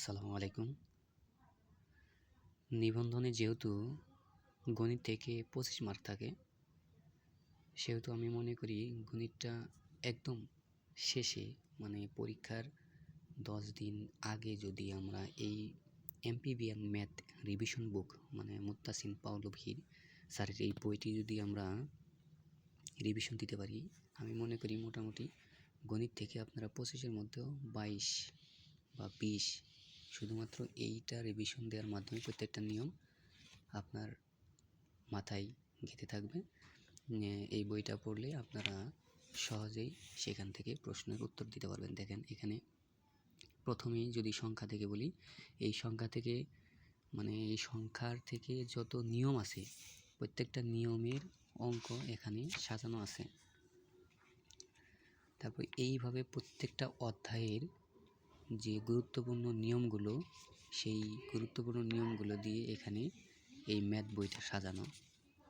আসসালামু আলাইকুম। নিবন্ধনে যেহেতু গণিত থেকে পঁচিশ মার্ক থাকে, সেহেতু আমি মনে করি গণিতটা একদম শেষে মানে পরীক্ষার দশ দিন আগে যদি আমরা এই এমপিবিএম ম্যাথ রিভিশন বুক মানে মুত্তাসিন পাওলভির স্যারের এই বইটি যদি আমরা রিভিশন দিতে পারি, আমি মনে করি মোটামুটি গণিত থেকে আপনারা পঁচিশের মধ্যেও বাইশ বা বিশ শুধুমাত্র এইটা রিভিশন দেওয়ার মাধ্যমে প্রত্যেকটা নিয়ম আপনার মাথায় গেঁথে থাকবে। এই বইটা পড়লে আপনারা সহজেই সেখান থেকে প্রশ্নের উত্তর দিতে পারবেন। দেখেন, এখানে প্রথমেই যদি সংখ্যা থেকে বলি, এই সংখ্যা থেকে মানে এই সংখ্যার থেকে যত নিয়ম আছে, প্রত্যেকটা নিয়মের অঙ্ক এখানে সাজানো আছে। তারপর এইভাবে প্রত্যেকটা অধ্যায়ের যে গুরুত্বপূর্ণ নিয়মগুলো, সেই গুরুত্বপূর্ণ নিয়মগুলো দিয়ে এখানে এই ম্যাথ বইটা সাজানো।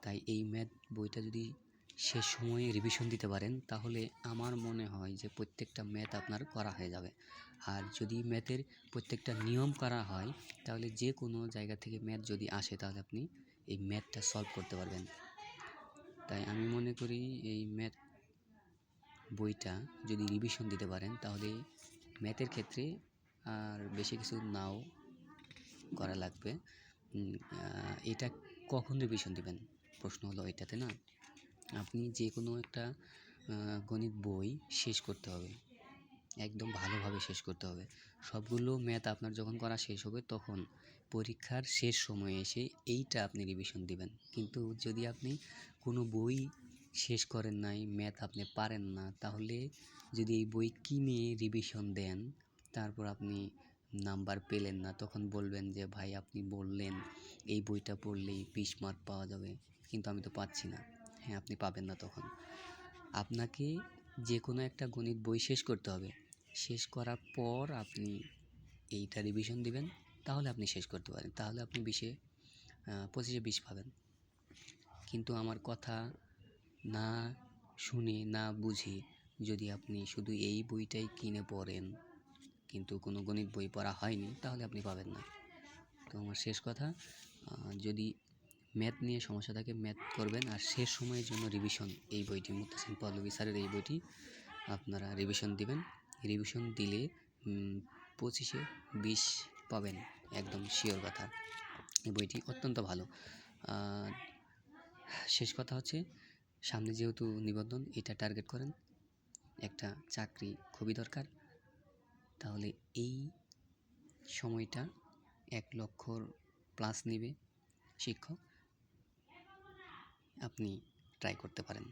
তাই এই ম্যাথ বইটা যদি শেষ সময়ে রিভিশন দিতে পারেন, তাহলে আমার মনে হয় যে প্রত্যেকটা ম্যাথ আপনার করা হয়ে যাবে। আর যদি ম্যাথের প্রত্যেকটা নিয়ম করা হয়, তাহলে যে কোনো জায়গা থেকে ম্যাথ যদি আসে, তাহলে আপনি এই ম্যাথটা সলভ করতে পারবেন। তাই আমি মনে করি এই ম্যাথ বইটা যদি রিভিশন দিতে পারেন, তাহলে ম্যাথের ক্ষেত্রে আর বেশি কিছু নাও করা লাগবে। এটা কখন রিভিশন দেবেন? প্রশ্ন হলো এটাতে না? আপনি যে কোনো একটা গণিত বই শেষ করতে হবে। একদম ভালোভাবে শেষ করতে হবে। সবগুলো ম্যাথ আপনার যখন করা শেষ হবে, তখন পরীক্ষার শেষ সময়ে এসে এইটা আপনি রিভিশন দিবেন। কিন্তু যদি আপনি কোনো বই শেষ করেন নাই ম্যাথ আপনি পারেন না, তাহলে যদি এই বই কিনে রিভিশন দেন, তারপর আপনি নাম্বার পেলেন না, তখন বলবেন যে, ভাই, আপনি বললেন, এই বইটা পড়লেই বিশ মার্ক পাওয়া যাবে। কিন্তু আমি তো পাচ্ছি না। হ্যাঁ আপনি পাবেন না তখন। আপনাকে যে কোনো একটা গণিত বই শেষ করতে হবে। শেষ করার পর আপনি এইটা রিভিশন দিবেন, তাহলে আপনি শেষ করতে পারেন। তাহলে আপনি বিশে পঁচিশে বিশ পাবেন। কিন্তু আমার কথা না শুনে, না বুঝে, যদি আপনি শুধু এই বইটাই কিনে পড়েন, কিন্তু কোনো গণিত বই পড়া হয়নি, তাহলে আপনি পাবেন না। তো আমার শেষ কথা যদি ম্যাথ নিয়ে সমস্যা থাকে, ম্যাথ করবেন, আর শেষ সময়ের জন্য রিভিশন এই বইটি মুতাসিম পল্লবী স্যারের এই বইটি আপনারা রিভিশন দিবেন। রিভিশন দিলে পঁচিশে বিশ পাবেন, একদম শিওর কথা। এই বইটি অত্যন্ত ভালো। শেষ কথা হচ্ছে সামনে যেহেতু নিবন্ধন, এটা টার্গেট করেন। একটা চাকরি খুবই দরকার। তাহলে এই সময়টা এক লক্ষর প্লাস নেবে শিক্ষক। আপনি ট্রাই করতে পারেন।